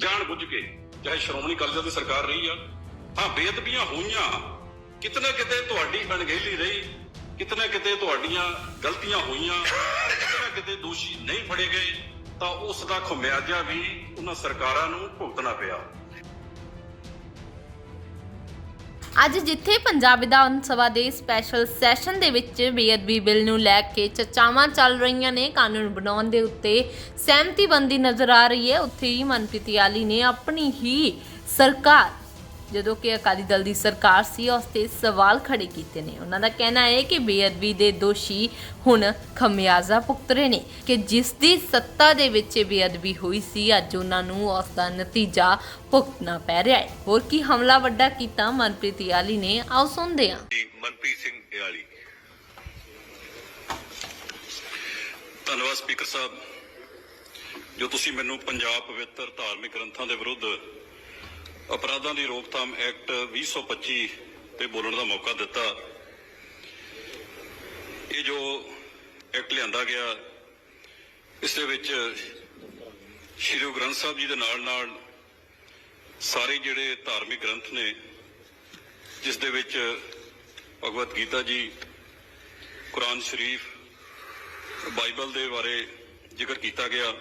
ਜਾਣ ਬੁੱਝ ਕੇ, ਚਾਹੇ ਸ਼੍ਰੋਮਣੀ ਅਕਾਲੀ ਦਲ ਦੀ ਸਰਕਾਰ ਰਹੀ ਆ, ਹਾਂ ਬੇਅਦਬੀਆਂ ਹੋਈਆਂ, ਕਿਤਨੇ ਕਿਤੇ ਤੁਹਾਡੀ ਅਣਗਹਿਲੀ ਰਹੀ, ਕਿਤਨੇ ਕਿਤੇ ਤੁਹਾਡੀਆਂ ਗਲਤੀਆਂ ਹੋਈਆਂ, ਕਿਤਨੇ ਕਿਤੇ ਦੋਸ਼ੀ ਨਹੀਂ ਫੜੇ ਗਏ, ਤਾਂ ਉਸ ਦਾ ਖਮਿਆਜਾ ਵੀ ਉਹਨਾਂ ਸਰਕਾਰਾਂ ਨੂੰ ਭੁਗਤਣਾ ਪਿਆ। ਅੱਜ ਜਿੱਥੇ ਪੰਜਾਬ ਵਿਧਾਨ ਸਭਾ ਦੇ ਸਪੈਸ਼ਲ ਸੈਸ਼ਨ ਦੇ ਵਿੱਚ ਬੇਅਦਬੀ ਬਿੱਲ ਨੂੰ ਲੈ ਕੇ ਚਰਚਾਵਾਂ ਚੱਲ ਰਹੀਆਂ ਨੇ, ਕਾਨੂੰਨ ਬਣਾਉਣ ਦੇ ਉੱਤੇ ਸਹਿਮਤੀ ਬੰਦੀ ਨਜ਼ਰ ਆ ਰਹੀ ਹੈ। ਉੱਥੇ ਹੀ ਮਨਪ੍ਰੀਤ ਯਾਲੀ ਨੇ ਆਪਣੀ ਹੀ ਸਰਕਾਰ ਜਦੋਂ ਕਿ ਅਕਾਲੀ ਦਲ ਦੀ ਸਰਕਾਰ ਸੀ, ਉਸ ਤੇ ਸਵਾਲ ਖੜੇ ਕੀਤੇ ਨੇ। ਉਹਨਾਂ ਦਾ ਕਹਿਣਾ ਹੈ ਕਿ ਬੇਅਦਬੀ ਦੇ ਦੋਸ਼ੀ ਹੁਣ ਖਮਿਆਜ਼ਾ ਭੁਗਤ ਰਹੇ ਨੇ ਕਿ ਜਿਸ ਦੀ ਸੱਤਾ ਦੇ ਵਿੱਚ ਬੇਅਦਬੀ ਹੋਈ ਸੀ, ਅੱਜ ਉਹਨਾਂ ਨੂੰ ਉਸ ਦਾ ਨਤੀਜਾ ਭੁਗਤਣਾ ਪੈ ਰਿਹਾ ਹੈ। ਹੋਰ ਕੀ ਹਮਲਾ ਵੱਡਾ ਕੀਤਾ? ਮਨਪ੍ਰੀਤ ਯਾਲੀ ਨੇ। ਆਓ ਸੁਣਦੇ ਹਾਂ। ਮਨਪ੍ਰੀਤ ਸਿੰਘ ਇਆਲੀ ਧੰਨਵਾਦ ਸਪੀਕਰ ਸਾਹਿਬ। ਜੋ ਤੁਸੀਂ ਮੈਨੂੰ ਪੰਜਾਬ ਪਵਿੱਤਰ ਧਾਰਮਿਕ ਗ੍ਰੰਥਾਂ ਦੇ ਵਿਰੁੱਧ ਅਪਰਾਧਾਂ ਦੀ ਰੋਕਥਾਮ ਐਕਟ 2025 ਤੇ ਬੋਲਣ ਦਾ ਮੌਕਾ ਦਿੱਤਾ। ਇਹ ਜੋ ਐਕਟ ਲਿਆਂਦਾ ਗਿਆ, ਇਸ ਦੇ ਵਿੱਚ ਸ਼੍ਰੀ ਗੁਰੂ ਗ੍ਰੰਥ ਸਾਹਿਬ ਜੀ ਦੇ ਨਾਲ ਨਾਲ ਸਾਰੇ ਜਿਹੜੇ ਧਾਰਮਿਕ ਗ੍ਰੰਥ ਨੇ, ਜਿਸ ਦੇ ਵਿੱਚ ਭਗਵਤ ਗੀਤਾ ਜੀ, ਕੁਰਾਨ ਸ਼ਰੀਫ, ਬਾਈਬਲ ਦੇ ਬਾਰੇ ਜ਼ਿਕਰ ਕੀਤਾ ਗਿਆ।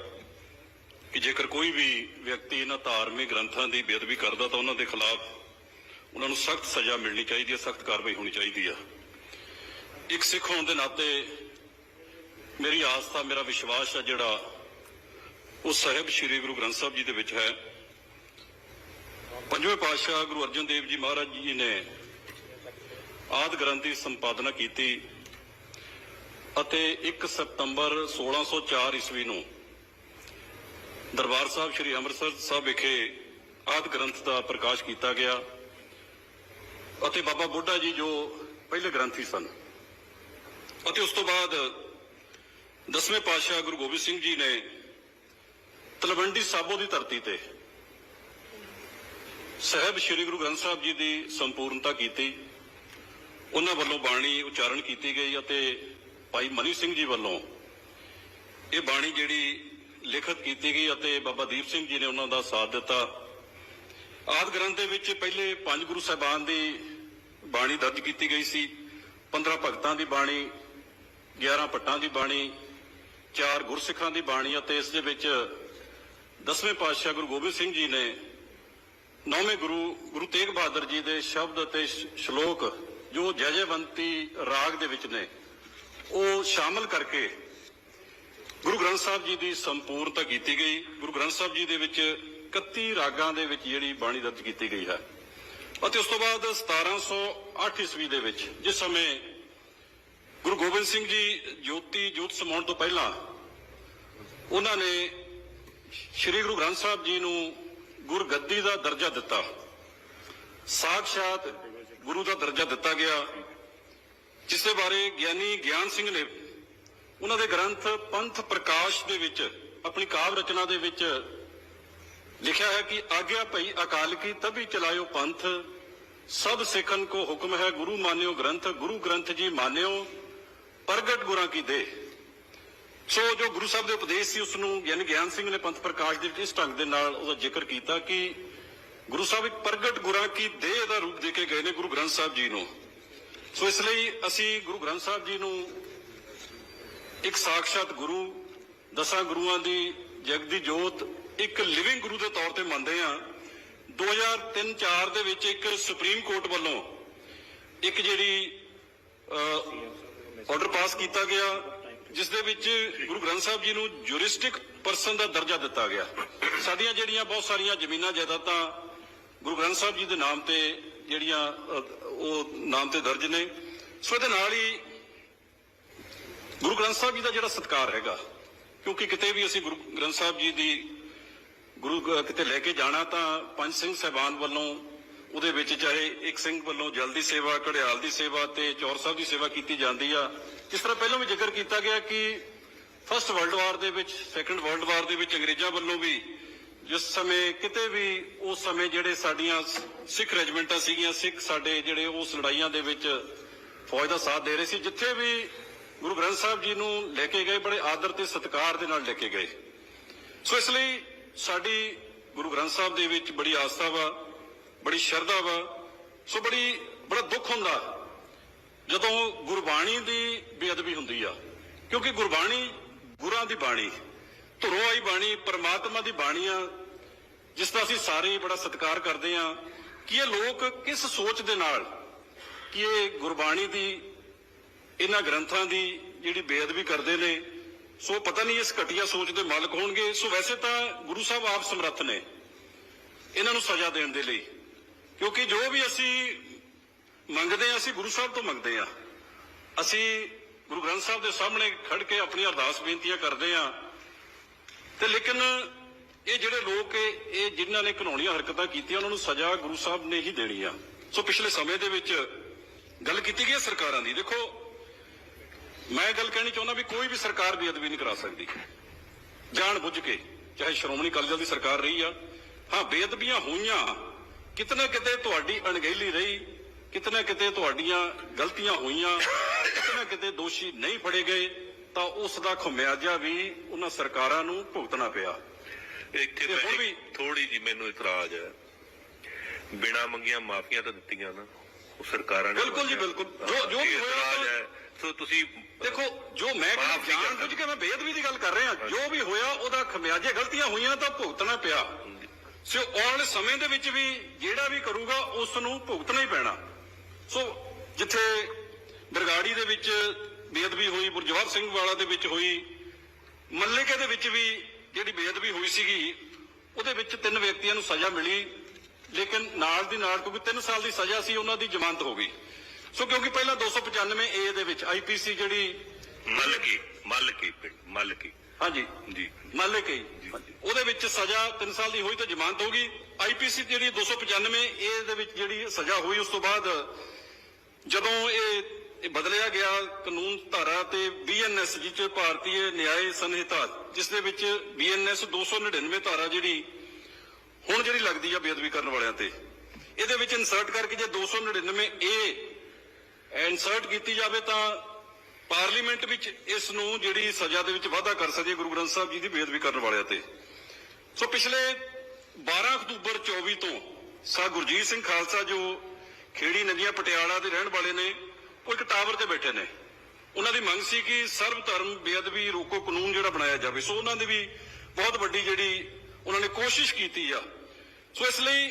ਕਿ ਜੇਕਰ ਕੋਈ ਵੀ ਵਿਅਕਤੀ ਇਹਨਾਂ ਧਾਰਮਿਕ ਗ੍ਰੰਥਾਂ ਦੀ ਬੇਅਦਬੀ ਕਰਦਾ ਤਾਂ ਉਹਨਾਂ ਦੇ ਖਿਲਾਫ ਉਹਨਾਂ ਨੂੰ ਸਖਤ ਸਜ਼ਾ ਮਿਲਣੀ ਚਾਹੀਦੀ ਹੈ, ਸਖਤ ਕਾਰਵਾਈ ਹੋਣੀ ਚਾਹੀਦੀ ਹੈ। ਇੱਕ ਸਿੱਖ ਹੋਣ ਦੇ ਨਾਤੇ ਮੇਰੀ ਆਸਥਾ, ਮੇਰਾ ਵਿਸ਼ਵਾਸ ਆ ਜਿਹੜਾ ਉਹ ਸਾਹਿਬ ਸ੍ਰੀ ਗੁਰੂ ਗ੍ਰੰਥ ਸਾਹਿਬ ਜੀ ਦੇ ਵਿੱਚ ਹੈ। ਪੰਜਵੇਂ ਪਾਤਸ਼ਾਹ ਗੁਰੂ ਅਰਜਨ ਦੇਵ ਜੀ ਮਹਾਰਾਜ ਜੀ ਨੇ ਆਦ ਗ੍ਰੰਥ ਦੀ ਸੰਪਾਦਨਾ ਕੀਤੀ ਅਤੇ 1 ਸਤੰਬਰ 1604 ਈਸਵੀ ਨੂੰ ਦਰਬਾਰ ਸਾਹਿਬ ਸ੍ਰੀ ਅੰਮ੍ਰਿਤਸਰ ਸਾਹਿਬ ਵਿਖੇ ਆਦ ਗ੍ਰੰਥ ਦਾ ਪ੍ਰਕਾਸ਼ ਕੀਤਾ ਗਿਆ ਅਤੇ ਬਾਬਾ ਬੁੱਢਾ ਜੀ ਜੋ ਪਹਿਲੇ ਗ੍ਰੰਥੀ ਸਨ ਅਤੇ ਉਸ ਤੋਂ ਬਾਅਦ ਦਸਵੇਂ ਪਾਤਸ਼ਾਹ ਗੁਰੂ ਗੋਬਿੰਦ ਸਿੰਘ ਜੀ ਨੇ ਤਲਵੰਡੀ ਸਾਬੋ ਦੀ ਧਰਤੀ ਤੇ ਸਾਹਿਬ ਸ੍ਰੀ ਗੁਰੂ ਗ੍ਰੰਥ ਸਾਹਿਬ ਜੀ ਦੀ ਸੰਪੂਰਨਤਾ ਕੀਤੀ, ਉਹਨਾਂ ਵੱਲੋਂ ਬਾਣੀ ਉਚਾਰਨ ਕੀਤੀ ਗਈ ਅਤੇ ਭਾਈ ਮਨੀ ਸਿੰਘ ਜੀ ਵੱਲੋਂ ਇਹ ਬਾਣੀ ਜਿਹੜੀ ਲਿਖਤ ਕੀਤੀ ਗਈ ਅਤੇ ਬਾਬਾ ਦੀਪ ਸਿੰਘ ਜੀ ਨੇ ਉਹਨਾਂ ਦਾ ਸਾਥ ਦਿੱਤਾ। ਆਦ ਗ੍ਰੰਥ ਦੇ ਵਿੱਚ ਪਹਿਲੇ ਪੰਜ ਗੁਰੂ ਸਾਹਿਬਾਨ ਦੀ ਬਾਣੀ ਦਰਜ ਕੀਤੀ ਗਈ ਸੀ। 15 ਭਗਤਾਂ ਦੀ ਬਾਣੀ 11 ਪੱਟਾਂ ਦੀ ਬਾਣੀ, ਚਾਰ ਗੁਰਸਿੱਖਾਂ ਦੀ ਬਾਣੀ ਅਤੇ ਇਸ ਦੇ ਵਿੱਚ ਦਸਵੇਂ ਪਾਤਸ਼ਾਹ ਗੁਰੂ ਗੋਬਿੰਦ ਸਿੰਘ ਜੀ ਨੇ ਨੌਵੇਂ ਗੁਰੂ ਗੁਰੂ ਤੇਗ ਬਹਾਦਰ ਜੀ ਦੇ ਸ਼ਬਦ ਅਤੇ ਸ਼ਲੋਕ ਜੋ ਜੈ ਜੈਵੰਤੀ ਰਾਗ ਦੇ ਵਿੱਚ ਨੇ, ਉਹ ਸ਼ਾਮਲ ਕਰਕੇ ਗੁਰੂ ਗ੍ਰੰਥ ਸਾਹਿਬ ਜੀ ਦੀ ਸੰਪੂਰਨਤਾ ਕੀਤੀ ਗਈ। ਗੁਰੂ ਗ੍ਰੰਥ ਸਾਹਿਬ ਜੀ ਦੇ ਵਿੱਚ 31 ਰਾਗਾਂ ਦੇ ਵਿੱਚ ਜਿਹੜੀ ਬਾਣੀ ਦਰਜ ਕੀਤੀ ਗਈ ਹੈ। ਅਤੇ ਉਸ ਤੋਂ ਬਾਅਦ 1708 ਈਸਵੀ ਦੇ ਵਿੱਚ ਜਿਸ ਸਮੇਂ ਗੁਰੂ ਗੋਬਿੰਦ ਸਿੰਘ ਜੀ ਜੋਤੀ ਜੋਤ ਸਮਾਉਣ ਤੋਂ ਪਹਿਲਾਂ ਉਹਨਾਂ ਨੇ ਸ੍ਰੀ ਗੁਰੂ ਗ੍ਰੰਥ ਸਾਹਿਬ ਜੀ ਨੂੰ ਗੁਰਗੱਦੀ ਦਾ ਦਰਜਾ ਦਿੱਤਾ। ਸਾਖਸ਼ਾਤ ਗੁਰੂ ਦਾ ਦਰਜਾ ਦਿੱਤਾ ਗਿਆ, ਜਿਸ ਦੇ ਬਾਰੇ ਗਿਆਨੀ ਗਿਆਨ ਸਿੰਘ ਨੇ ਉਹਨਾਂ ਦੇ ਗ੍ਰੰਥ ਪੰਥ ਪ੍ਰਕਾਸ਼ ਦੇ ਵਿੱਚ, ਆਪਣੀ ਕਾਵ ਰਚਨਾ ਦੇ ਵਿੱਚ ਲਿਖਿਆ ਹੈ ਕਿ ਆਗਿਆ ਭਈ ਅਕਾਲ ਕੀ ਤਭੀ ਚਲਾਇਓ ਪੰਥ, ਸਭ ਸਿੱਖਨ ਕੋ ਹੁਕਮ ਹੈ ਗੁਰੂ ਮਾਨਿਓ ਗ੍ਰੰਥ, ਗੁਰੂ ਗ੍ਰੰਥ ਜੀ ਮਾਨਿਓ, ਪ੍ਰਗਟ ਗੁਰਾਂ ਕੀ ਦੇ ਸੋ ਜੋ ਗੁਰੂ ਸਾਹਿਬ ਦੇ ਉਪਦੇਸ਼ ਸੀ ਉਸ ਨੂੰ ਗਿਆਨੀ ਗਿਆਨ ਸਿੰਘ ਨੇ ਪੰਥ ਪ੍ਰਕਾਸ਼ ਦੇ ਵਿੱਚ ਇਸ ਢੰਗ ਦੇ ਨਾਲ ਉਹਦਾ ਜ਼ਿਕਰ ਕੀਤਾ ਕਿ ਗੁਰੂ ਸਾਹਿਬ ਇੱਕ ਪ੍ਰਗਟ ਗੁਰਾਂ ਕੀ ਦੇਹ ਦਾ ਰੂਪ ਦੇ ਕੇ ਗਏ ਨੇ ਗੁਰੂ ਗ੍ਰੰਥ ਸਾਹਿਬ ਜੀ ਨੂੰ। ਸੋ ਇਸ ਲਈ ਅਸੀਂ ਗੁਰੂ ਗ੍ਰੰਥ ਸਾਹਿਬ ਜੀ ਨੂੰ ਇੱਕ ਸਾਖਸ਼ਾਤ ਗੁਰੂ, ਦਸਾਂ ਗੁਰੂਆਂ ਦੀ ਜਗਦੀ ਜੋਤ ਇੱਕ ਲਿਵਿੰਗ ਗੁਰੂ ਦੇ ਤੌਰ ਤੇ ਮੰਨਦੇ ਆ 2003-4 ਦੇ ਵਿੱਚ ਇੱਕ ਸੁਪਰੀਮ ਕੋਰਟ ਵੱਲੋਂ ਇੱਕ ਜਿਹੜੀ ਆਰਡਰ ਪਾਸ ਕੀਤਾ ਗਿਆ, ਜਿਸ ਦੇ ਵਿੱਚ ਗੁਰੂ ਗ੍ਰੰਥ ਸਾਹਿਬ ਜੀ ਨੂੰ ਜੁਰਿਸਟਿਕ ਪਰਸਨ ਦਾ ਦਰਜਾ ਦਿੱਤਾ ਗਿਆ। ਸਾਡੀਆਂ ਜਿਹੜੀਆਂ ਬਹੁਤ ਸਾਰੀਆਂ ਜ਼ਮੀਨਾਂ ਜਾਇਦਾਦਾਂ ਗੁਰੂ ਗ੍ਰੰਥ ਸਾਹਿਬ ਜੀ ਦੇ ਨਾਮ ਤੇ ਜਿਹੜੀਆਂ ਉਹ ਨਾਮ ਤੇ ਦਰਜ ਨੇ। ਸੋ ਇਹਦੇ ਨਾਲ ਹੀ ਗੁਰੂ ਗ੍ਰੰਥ ਸਾਹਿਬ ਜੀ ਦਾ ਜਿਹੜਾ ਸਤਕਾਰ ਹੈਗਾ, ਕਿਉਂਕਿ ਕਿਤੇ ਵੀ ਅਸੀਂ ਗੁਰੂ ਗ੍ਰੰਥ ਸਾਹਿਬ ਜੀ ਦੀ ਗੁਰੂ ਕਿਤੇ ਲੈ ਕੇ ਜਾਣਾ ਤਾਂ ਪੰਜ ਸਿੰਘ ਸਹਿਬਾਨ ਵੱਲੋਂ ਉਹਦੇ ਵਿੱਚ ਚਾਹੇ ਇੱਕ ਸਿੰਘ ਵੱਲੋਂ ਜਲ ਦੀ ਸੇਵਾ, ਘੜਿਆਲ ਦੀ ਸੇਵਾ ਤੇ ਚੌਰ ਸਾਹਿਬ ਦੀ ਸੇਵਾ ਕੀਤੀ ਜਾਂਦੀ ਆ। ਜਿਸ ਤਰ੍ਹਾਂ ਪਹਿਲਾਂ ਵੀ ਜ਼ਿਕਰ ਕੀਤਾ ਗਿਆ ਕਿ ਫਸਟ ਵਰਲਡ ਵਾਰ ਦੇ ਵਿੱਚ ਸੈਕੰਡ ਵਰਲਡ ਵਾਰ ਦੇ ਵਿੱਚ ਅੰਗਰੇਜ਼ਾਂ ਵੱਲੋਂ ਵੀ ਜਿਸ ਸਮੇਂ ਕਿਤੇ ਵੀ ਉਸ ਸਮੇਂ ਜਿਹੜੇ ਸਾਡੀਆਂ ਸਿੱਖ ਰੈਜੀਮੈਂਟਾਂ ਸੀਗੀਆਂ, ਸਿੱਖ ਸਾਡੇ ਜਿਹੜੇ ਉਸ ਲੜਾਈਆਂ ਦੇ ਵਿੱਚ ਫੌਜ ਦਾ ਸਾਥ ਦੇ ਰਹੇ ਸੀ, ਜਿੱਥੇ ਵੀ ਗੁਰੂ ਗ੍ਰੰਥ ਸਾਹਿਬ ਜੀ ਨੂੰ ਲੈ ਕੇ ਗਏ, ਬੜੇ ਆਦਰ ਤੇ ਸਤਿਕਾਰ ਦੇ ਨਾਲ ਲੈ ਕੇ ਗਏ। ਸੋ ਇਸ ਲਈ ਸਾਡੀ ਗੁਰੂ ਗ੍ਰੰਥ ਸਾਹਿਬ ਦੇ ਵਿੱਚ ਬੜੀ ਆਸਥਾ ਵਾ, ਬੜੀ ਸ਼ਰਧਾ ਵਾ, ਸੋ ਬੜੀ, ਬੜਾ ਦੁੱਖ ਹੁੰਦਾ ਜਦੋਂ ਗੁਰਬਾਣੀ ਦੀ ਬੇਅਦਬੀ ਹੁੰਦੀ ਆ। ਕਿਉਂਕਿ ਗੁਰਬਾਣੀ ਗੁਰਾਂ ਦੀ ਬਾਣੀ, ਧੁਰੋਂ ਆਈ ਬਾਣੀ, ਪਰਮਾਤਮਾ ਦੀ ਬਾਣੀ ਆ, ਜਿਸ ਦਾ ਅਸੀਂ ਸਾਰੇ ਬੜਾ ਸਤਿਕਾਰ ਕਰਦੇ ਆ ਕਿ ਇਹ ਲੋਕ ਕਿਸ ਸੋਚ ਦੇ ਨਾਲ ਕਿ ਇਹ ਗੁਰਬਾਣੀ ਦੀ ਇਹਨਾਂ ਗ੍ਰੰਥਾਂ ਦੀ ਜਿਹੜੀ ਬੇਅਦਬੀ ਕਰਦੇ ਨੇ, ਸੋ ਪਤਾ ਨਹੀਂ ਇਸ ਘਟੀਆ ਸੋਚ ਦੇ ਮਾਲਕ ਹੋਣਗੇ। ਸੋ ਵੈਸੇ ਤਾਂ ਗੁਰੂ ਸਾਹਿਬ ਆਪ ਸਮਰੱਥ ਨੇ ਇਹਨਾਂ ਨੂੰ ਸਜ਼ਾ ਦੇਣ ਦੇ ਲਈ। ਕਿਉਂਕਿ ਜੋ ਵੀ ਅਸੀਂ ਮੰਗਦੇ ਆ ਅਸੀਂ ਗੁਰੂ ਸਾਹਿਬ ਤੋਂ ਮੰਗਦੇ ਆ ਅਸੀਂ ਗੁਰੂ ਗ੍ਰੰਥ ਸਾਹਿਬ ਦੇ ਸਾਹਮਣੇ ਖੜ ਕੇ ਆਪਣੀਆਂ ਅਰਦਾਸ ਬੇਨਤੀਆਂ ਕਰਦੇ ਆ ਤੇ ਲੇਕਿਨ ਇਹ ਜਿਹੜੇ ਲੋਕ ਇਹ ਇਹ ਜਿਨ੍ਹਾਂ ਨੇ ਘਿਨੌਣੀਆਂ ਹਰਕਤਾਂ ਕੀਤੀਆਂ, ਉਹਨਾਂ ਨੂੰ ਸਜ਼ਾ ਗੁਰੂ ਸਾਹਿਬ ਨੇ ਹੀ ਦੇਣੀ ਆ। ਸੋ ਪਿਛਲੇ ਸਮੇਂ ਦੇ ਵਿੱਚ ਗੱਲ ਕੀਤੀ ਗਈ ਹੈ ਸਰਕਾਰਾਂ ਦੀ। ਦੇਖੋ ਮੈਂ ਗੱਲ ਕਹਿਣੀ ਚਾਹੁੰਦਾ ਵੀ ਕੋਈ ਵੀ ਸਰਕਾਰ ਬੇਅਦਬੀ ਨਹੀਂ ਕਰਾ ਸਕਦੀ। ਜਾਣ ਬੁੱਝ ਕੇ ਚਾਹੇ ਸ਼੍ਰੋਮਣੀ ਅਕਾਲੀ ਦਲ ਦੀ ਸਰਕਾਰ ਰਹੀ ਆ ਹਾਂ ਬੇਅਦਬੀਆਂ ਹੋਈਆਂ ਕਿਤਨਾ ਕਿਤੇ ਤੁਹਾਡੀ ਅਣਗਹਿਲੀ ਰਹੀ ਕਿਤਨਾ ਕਿਤੇ ਤੁਹਾਡੀਆਂ ਗਲਤੀਆਂ ਹੋਈਆਂ ਕਿਤਨਾ ਕਿਤੇ ਦੋਸ਼ੀ ਨਹੀਂ ਫੜੇ ਗਏ ਤਾਂ ਉਸ ਦਾ ਖਮਿਆਜਾ ਵੀ ਉਹਨਾਂ ਸਰਕਾਰਾਂ ਨੂੰ ਭੁਗਤਣਾ ਪਿਆ। ਇੱਥੇ ਵੀ- ਥੋੜੀ ਜੀ ਮੈਨੂੰ ਇਤਰਾਜ਼ ਹੈ। ਬਿਨਾ ਮੰਗੀਆਂ ਮਾਫੀਆਂ ਤਾਂ ਦਿੱਤੀਆਂ ਨਾ ਉਹ ਸਰਕਾਰਾਂ ਨੇ ਬਿਲਕੁਲ ਜੀ, ਬਿਲਕੁਲ। ਜੋ- ਜੋ ਵੀ ਹੋਇਆ ਇਤਰਾਜ਼ ਤਾਂ- ਹੈ। ਸੋ ਤੁਸੀਂ ਦੇਖੋ ਜੋ ਮੈਂ ਜਾਣ। ਬੁੱਝ ਕੇ ਮੈਂ ਬੇਅਦਬੀ ਦੀ ਗੱਲ ਕਰ ਰਿਹਾ। ਜੋ ਵੀ ਹੋਇਆ ਉਹਦਾ ਖਮਿਆਜੇ ਗਲਤੀਆਂ ਹੋਈਆਂ ਤਾਂ ਭੁਗਤਣਾ ਪਿਆ। ਸੋ ਆਉਣ ਸਮੇਂ ਦੇ ਵਿੱਚ ਵੀ ਜਿਹੜਾ ਵੀ ਕਰੂਗਾ ਉਸ ਨੂੰ ਭੁਗਤਣਾ ਹੀ ਪੈਣਾ। ਸੋ ਜਿੱਥੇ ਬਰਗਾੜੀ ਦੇ ਵਿੱਚ ਬੇਅਦਬੀ ਹੋਈ ਗੁਰਜਵਾਰ ਸਿੰਘ ਵਾਲਾ ਦੇ ਵਿੱਚ ਹੋਈ ਮੱਲੇਕੇ ਦੇ ਵਿੱਚ ਵੀ ਜਿਹੜੀ ਬੇਅਦਬੀ ਹੋਈ ਸੀਗੀ ਉਹਦੇ ਵਿੱਚ ਤਿੰਨ ਵਿਅਕਤੀਆਂ ਨੂੰ ਸਜ਼ਾ ਮਿਲੀ। ਲੇਕਿਨ ਨਾਲ ਦੀ ਨਾਲ ਕਿਉਂਕਿ 3 ਸਾਲ ਦੀ ਸਜ਼ਾ ਸੀ ਉਹਨਾਂ ਦੀ ਜ਼ਮਾਨਤ ਹੋ ਗਈ। ਸੋ ਕਿਉਂਕਿ ਪਹਿਲਾਂ 295 ਏ ਦੇ ਵਿੱਚ ਆਈਪੀਸੀ ਜਿਹੜੀ ਮਲਕੀ ਮਲਕੀ ਮਲਕੀ। ਹਾਂਜੀ। ਜੀ। ਮੰਨ ਕੇ ਉਹਦੇ ਵਿੱਚ ਸਜ਼ਾ 3 ਸਾਲ ਦੀ ਹੋਈ ਤਾਂ ਜ਼ਮਾਨਤ ਹੋ ਗਈ ਆਈਪੀਸੀ ਜਿਹੜੀ 295 ਏ ਦੇ ਵਿੱਚ ਜਿਹੜੀ ਸਜ਼ਾ ਹੋਈ ਉਸ ਤੋਂ ਬਾਅਦ ਜਦੋਂ ਇਹ ਇਹ ਬਦਲਿਆ ਗਿਆ ਕਾਨੂੰਨ ਧਾਰਾ ਤੇ ਬੀਐਨਐਸ ਜਿਸ ਭਾਰਤੀ ਨਿਆਇ ਸੰਹਿਤਾ ਜਿਸ ਦੇ ਵਿੱਚ ਬੀਐਨਐਸ 299 ਧਾਰਾ ਜਿਹੜੀ ਹੁਣ ਜਿਹੜੀ ਲੱਗਦੀ ਆ ਬੇਅਦਬੀ ਕਰਨ ਵਾਲਿਆਂ ਤੇ ਇਹਦੇ ਵਿੱਚ ਇਨਸਰਟ ਕਰਕੇ ਜੇ 299 ਏ ਇਨਸਰਟ ਕੀਤੀ ਜਾਵੇ ਤਾਂ ਪਾਰਲੀਮੈਂਟ ਵਿੱਚ ਇਸ ਨੂੰ ਜਿਹੜੀ ਸਜ਼ਾ ਦੇ ਵਿੱਚ ਵਾਧਾ ਕਰ ਸਕਦੀ ਹੈ ਗੁਰੂ ਗ੍ਰੰਥ ਸਾਹਿਬ ਜੀ ਦੀ ਬੇਅਦਬੀ ਕਰਨ ਵਾਲਿਆਂ ਤੇ। ਸੋ ਪਿਛਲੇ 12 ਅਕਤੂਬਰ 24 ਤੋਂ ਸਾ ਗੁਰਜੀਤ ਸਿੰਘ ਖਾਲਸਾ ਜੋ ਖੇੜੀ ਨਦੀਆਂ ਪਟਿਆਲਾ ਦੇ ਰਹਿਣ ਵਾਲੇ ਨੇ, ਉਹ ਇੱਕ ਟਾਵਰ ਤੇ ਬੈਠੇ ਨੇ। ਉਹਨਾਂ ਦੀ ਮੰਗ ਸੀ ਕਿ ਸਰਵ ਧਰਮ ਬੇਅਦਬੀ ਰੋਕੋ ਕਾਨੂੰਨ ਜਿਹੜਾ ਬਣਾਇਆ ਜਾਵੇ। ਸੋ ਉਹਨਾਂ ਦੀ ਵੀ ਬਹੁਤ ਵੱਡੀ ਜਿਹੜੀ ਉਹਨਾਂ ਨੇ ਕੋਸ਼ਿਸ਼ ਕੀਤੀ ਆ। ਸੋ ਇਸ ਲਈ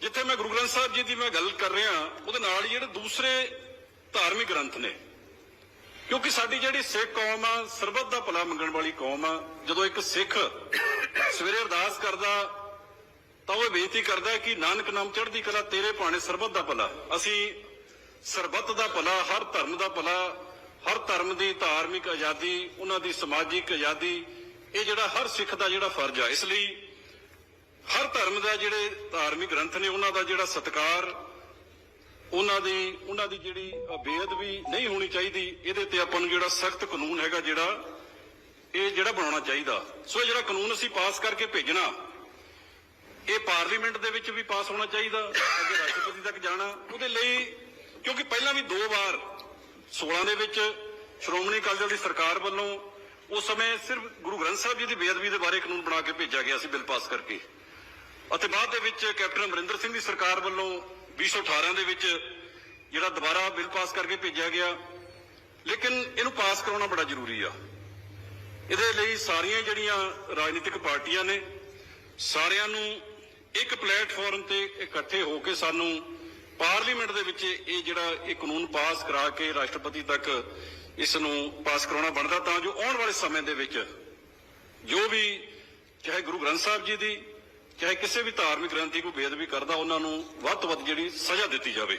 ਜਿੱਥੇ ਮੈਂ ਗੁਰੂ ਗ੍ਰੰਥ ਸਾਹਿਬ ਜੀ ਦੀ ਮੈਂ ਗੱਲ ਕਰ ਰਿਹਾ, ਉਹਦੇ ਨਾਲ ਹੀ ਜਿਹੜੇ ਦੂਸਰੇ ਧਾਰਮਿਕ ਗ੍ਰੰਥ ਨੇ। ਕਿਉਂਕਿ ਸਾਡੀ ਜਿਹੜੀ ਸਿੱਖ ਕੌਮ ਆ, ਸਰਬੱਤ ਦਾ ਭਲਾ ਮੰਗਣ ਵਾਲੀ ਕੌਮ ਆ, ਜਦੋਂ ਇੱਕ ਸਿੱਖ ਸਵੇਰੇ ਅਰਦਾਸ ਕਰਦਾ, ਤਾਂ ਉਹ ਬੇਨਤੀ ਕਰਦਾ ਕਿ ਨਾਨਕ ਨਾਮ ਚੜ੍ਹਦੀ ਕਲਾ ਤੇਰੇ ਭਾਣੇ ਸਰਬੱਤ ਦਾ ਭਲਾ। ਅਸੀਂ ਸਰਬੱਤ ਦਾ ਭਲਾ, ਹਰ ਧਰਮ ਦਾ ਭਲਾ, ਹਰ ਧਰਮ ਦੀ ਧਾਰਮਿਕ ਆਜ਼ਾਦੀ, ਉਹਨਾਂ ਦੀ ਸਮਾਜਿਕ ਆਜ਼ਾਦੀ, ਇਹ ਜਿਹੜਾ ਹਰ ਸਿੱਖ ਦਾ ਜਿਹੜਾ ਫਰਜ਼ ਆ। ਇਸ ਲਈ ਹਰ ਧਰਮ ਦਾ ਜਿਹੜੇ ਧਾਰਮਿਕ ਗ੍ਰੰਥ ਨੇ, ਉਹਨਾਂ ਦਾ ਜਿਹੜਾ ਸਤਿਕਾਰ ਉਹਨਾਂ ਦੀ ਉਹਨਾਂ ਦੀ ਜਿਹੜੀ ਬੇਅਦਬੀ ਨਹੀਂ ਹੋਣੀ ਚਾਹੀਦੀ, ਇਹਦੇ ਤੇ ਆਪਾਂ ਨੂੰ ਜਿਹੜਾ ਸਖਤ ਕਾਨੂੰਨ ਹੈਗਾ ਜਿਹੜਾ, ਇਹ ਜਿਹੜਾ ਬਣਾਉਣਾ ਚਾਹੀਦਾ। ਸੋ ਇਹ ਜਿਹੜਾ ਕਾਨੂੰਨ ਅਸੀਂ ਪਾਸ ਕਰਕੇ ਭੇਜਣਾ, ਇਹ ਪਾਰਲੀਮੈਂਟ ਦੇ ਵਿੱਚ ਵੀ ਪਾਸ ਹੋਣਾ ਚਾਹੀਦਾ, ਅੱਗੇ ਰਾਸ਼ਟਰਪਤੀ ਤੱਕ ਜਾਣਾ, ਉਹਦੇ ਲਈ, ਕਿਉਂਕਿ ਪਹਿਲਾਂ ਵੀ ਦੋ ਵਾਰ 16 ਦੇ ਵਿੱਚ ਸ਼੍ਰੋਮਣੀ ਅਕਾਲੀ ਦਲ ਦੀ ਸਰਕਾਰ ਵੱਲੋਂ, ਉਸ ਸਮੇਂ ਸਿਰਫ ਗੁਰੂ ਗ੍ਰੰਥ ਸਾਹਿਬ ਜੀ ਦੀ ਬੇਅਦਬੀ ਦੇ ਬਾਰੇ ਕਾਨੂੰਨ ਬਣਾ ਕੇ ਭੇਜਿਆ ਗਿਆ ਸੀ ਬਿੱਲ ਪਾਸ ਕਰਕੇ। ਅਤੇ ਬਾਅਦ ਦੇ ਵਿੱਚ ਕੈਪਟਨ ਅਮਰਿੰਦਰ ਸਿੰਘ ਦੀ ਸਰਕਾਰ ਵੱਲੋਂ 2018 ਦੇ ਵਿੱਚ ਜਿਹੜਾ ਦੁਬਾਰਾ ਬਿੱਲ ਪਾਸ ਕਰਕੇ ਭੇਜਿਆ ਗਿਆ। ਲੇਕਿਨ ਇਹਨੂੰ ਪਾਸ ਕਰਾਉਣਾ ਬੜਾ ਜ਼ਰੂਰੀ ਆ। ਇਹਦੇ ਲਈ ਸਾਰੀਆਂ ਜਿਹੜੀਆਂ ਰਾਜਨੀਤਿਕ ਪਾਰਟੀਆਂ ਨੇ, ਸਾਰਿਆਂ ਨੂੰ ਇੱਕ ਪਲੇਟਫਾਰਮ ਤੇ ਇਕੱਠੇ ਹੋ ਕੇ ਸਾਨੂੰ ਪਾਰਲੀਮੈਂਟ ਦੇ ਵਿੱਚ ਇਹ ਜਿਹੜਾ ਇਹ ਕਾਨੂੰਨ ਪਾਸ ਕਰਾ ਕੇ ਰਾਸ਼ਟਰਪਤੀ ਤੱਕ ਇਸ ਨੂੰ ਪਾਸ ਕਰਾਉਣਾ ਬਣਦਾ ਤਾਂ ਜੋ ਆਉਣ ਵਾਲੇ ਸਮੇਂ ਦੇ ਵਿੱਚ ਜੋ ਵੀ ਚਾਹੇ ਗੁਰੂ ਗ੍ਰੰਥ ਸਾਹਿਬ ਜੀ ਦੀ ਚਾਹੇ ਕਿਸੇ ਵੀ ਧਾਰਮਿਕ ਗ੍ਰੰਥੀ ਦੀ ਕੋਈ ਬੇਅਦਬੀ ਕਰਦਾ, ਉਹਨਾਂ ਨੂੰ ਵੱਧ ਤੋਂ ਵੱਧ ਜਿਹੜੀ ਸਜ਼ਾ ਦਿੱਤੀ ਜਾਵੇ।